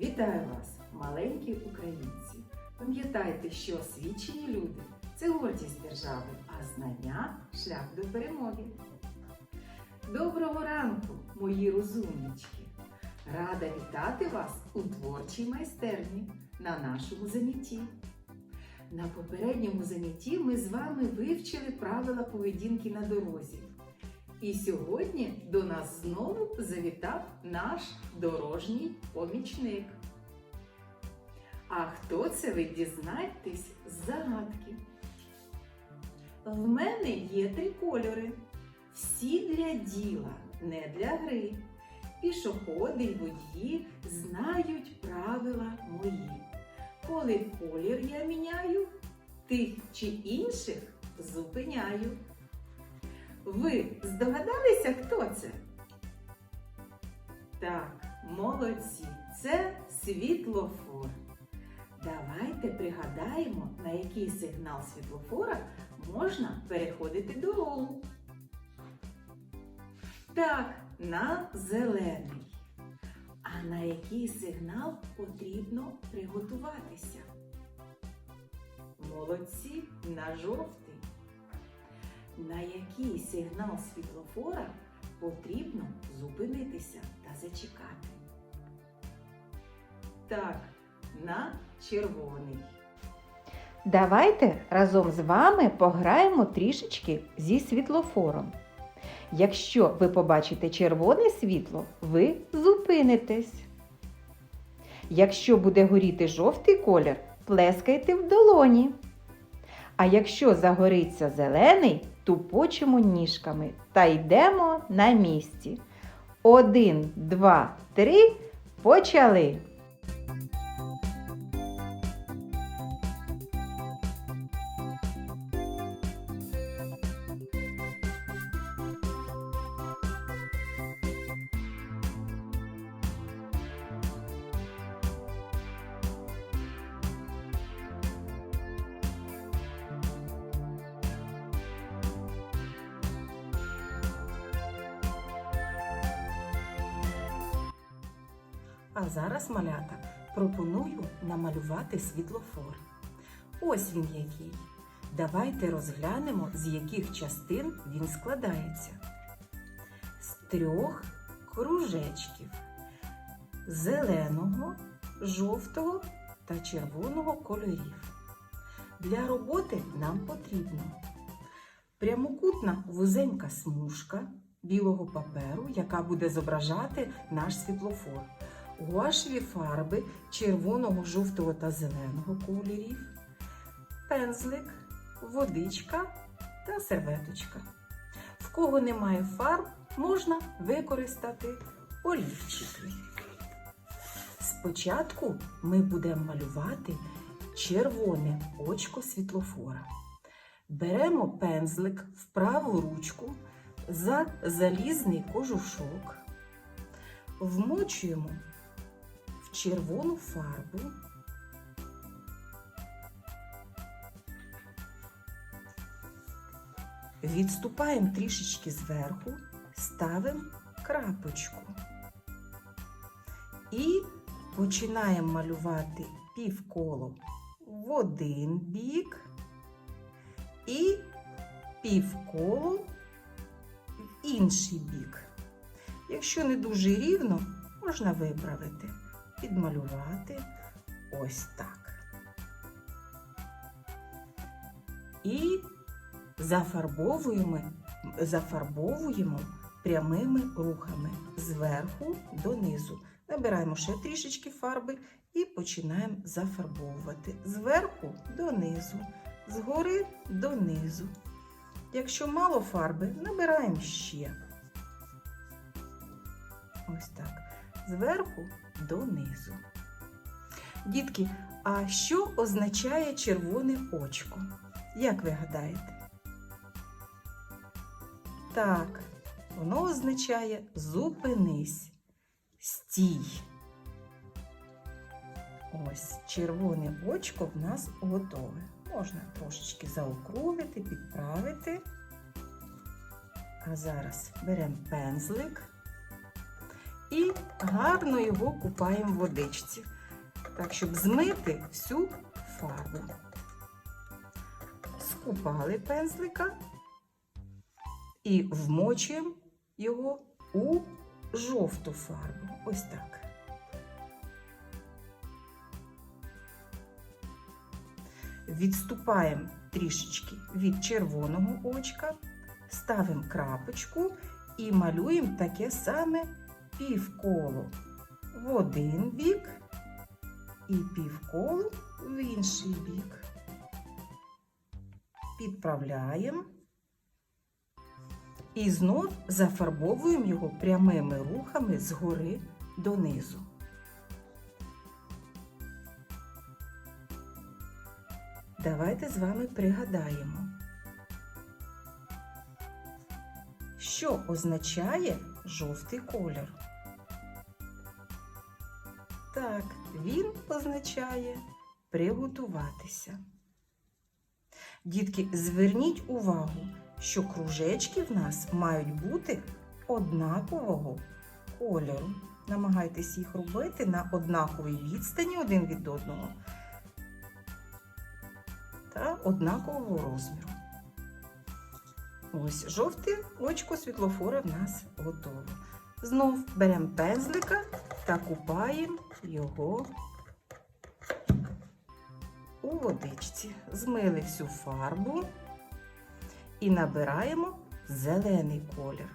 Вітаю вас, маленькі українці! Пам'ятайте, що освічені люди це гордість держави, а знання шлях до перемоги. Доброго ранку, мої розумнички! Рада вітати вас у творчій майстерні на нашому занятті. На попередньому занятті ми з вами вивчили правила поведінки на дорозі. І сьогодні до нас знову завітав наш дорожній помічник. А хто це ви дізнаєтесь з загадки? В мене є три кольори. Всі для діла, не для гри. Пішоходи й водії знають правила мої. Коли колір я міняю, тих чи інших зупиняю. Ви здогадалися, хто це? Так, молодці, це світлофор. Давайте пригадаємо, на який сигнал світлофора можна переходити дорогу. Так, на зелений. А на який сигнал потрібно приготуватися? Молодці на жовтий. На який сигнал світлофора потрібно зупинитися та зачекати? Так, на червоний. Давайте разом з вами пограємо трішечки зі світлофором. Якщо ви побачите червоне світло, ви зупинитесь. Якщо буде горіти жовтий колір, плескайте в долоні. А якщо загориться зелений, тупочемо ніжками та йдемо на місці. Один, два, три. Почали! А зараз, малята, пропоную намалювати світлофор. Ось він який. Давайте розглянемо, з яких частин він складається. З трьох кружечків зеленого, жовтого та червоного кольорів. Для роботи нам потрібно прямокутна вузенька смужка білого паперу, яка буде зображати наш світлофор гуашеві фарби червоного, жовтого та зеленого кольорів, пензлик, водичка та серветочка. В кого немає фарб, можна використати олівчики. Спочатку ми будемо малювати червоне очко світлофора. Беремо пензлик в праву ручку за залізний кожушок, вмочуємо в червону фарбу. Відступаємо трішечки зверху, ставимо крапочку. І починаємо малювати півколо в один бік і півколо в інший бік. Якщо не дуже рівно, можна виправити підмалювати ось так. І зафарбовуємо, зафарбовуємо прямими рухами зверху донизу. Набираємо ще трішечки фарби і починаємо зафарбовувати зверху донизу, згори донизу. Якщо мало фарби, набираємо ще. Ось так зверху донизу. Дітки, а що означає червоне очко? Як ви гадаєте? Так, воно означає зупинись, стій. Ось червоне очко в нас готове. Можна трошечки заокруглити, підправити. А зараз беремо пензлик і гарно його купаємо в водичці, так, щоб змити всю фарбу. Скупали пензлика і вмочуємо його у жовту фарбу. Ось так. Відступаємо трішечки від червоного очка, ставимо крапочку і малюємо таке саме півколо в один бік і півколо в інший бік. Підправляємо і знов зафарбовуємо його прямими рухами згори донизу. Давайте з вами пригадаємо, що означає жовтий колір. Так, він означає приготуватися. Дітки, зверніть увагу, що кружечки в нас мають бути однакового кольору. Намагайтесь їх робити на однаковій відстані один від одного та однакового розміру. Ось жовте очко світлофора в нас готове. Знов беремо пензлика та купаємо його у водичці. Змили всю фарбу і набираємо зелений колір.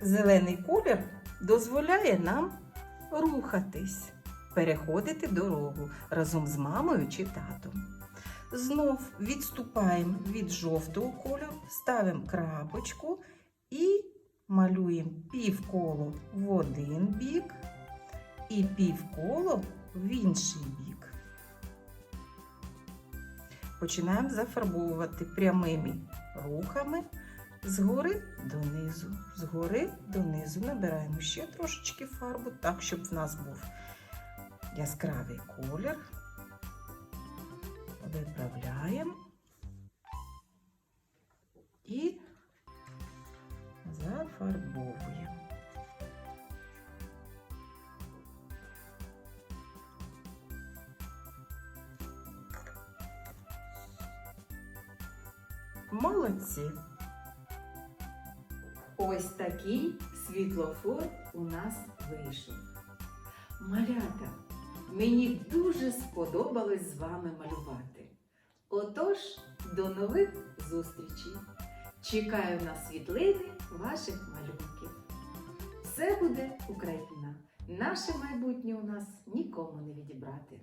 Зелений колір дозволяє нам рухатись, переходити дорогу разом з мамою чи татом. Знов відступаємо від жовтого кольору, ставимо крапочку і малюємо півколо в один бік і півколо в інший бік. Починаємо зафарбовувати прямими рухами згори донизу, згори донизу. Набираємо ще трошечки фарбу, так, щоб в нас був яскравий колір. Виправляємо і зафарбовуємо. Молодці! Ось такий світлофор у нас вийшов. Малята, мені дуже сподобалось з вами малювати. Отож, до нових зустрічей! Чекаю на світлини ваших малюнків. Все буде Україна! Наше майбутнє у нас нікому не відібрати.